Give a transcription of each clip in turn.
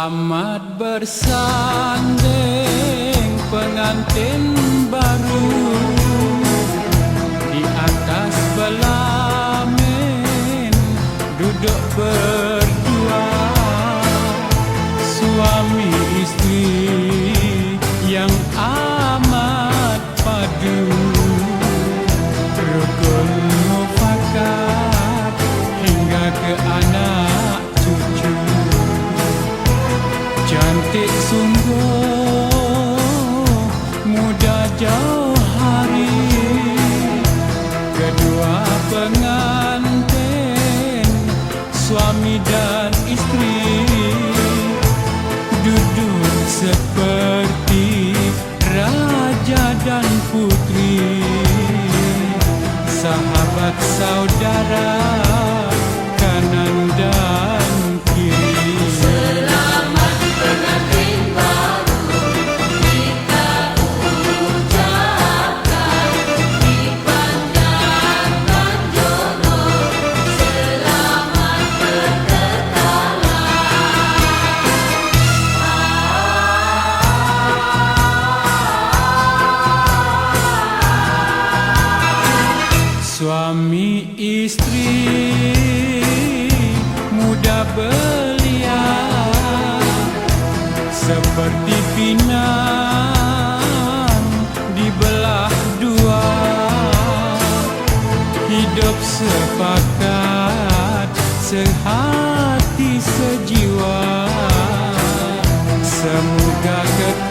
Selamat bersanding pengantin baru dan istri Duduk seperti raja dan putri. Sahabat saudara belia Seperti pinang dibelah dua. Hidup sepakat sehati sejiwa. Semoga kekal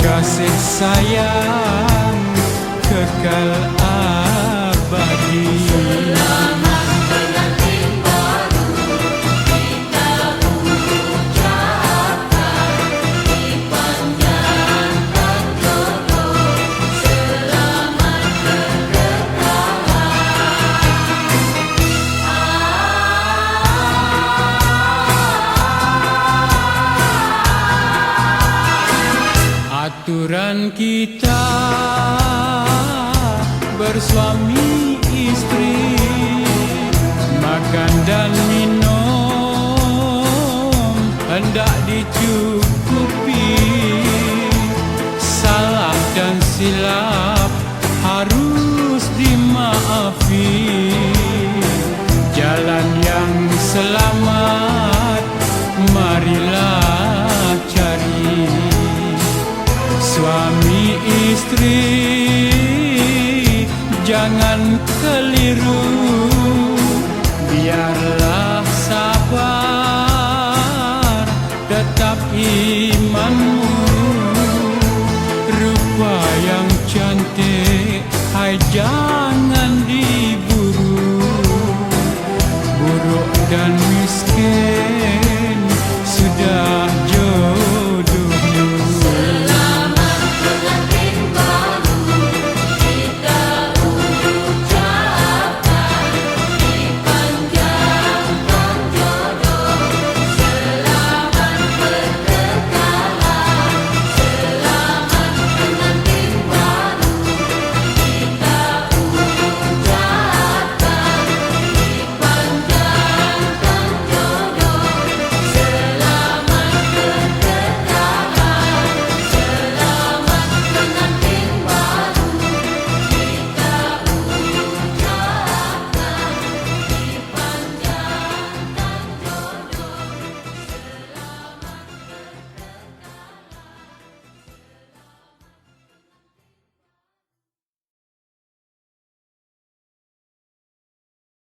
Berkasih sayang kekal Aturan kita bersuami istri Makan dan minum hendak dicukupi keliru Biarlah sabar tetap imanmu. Rupa yang cantik hai jangan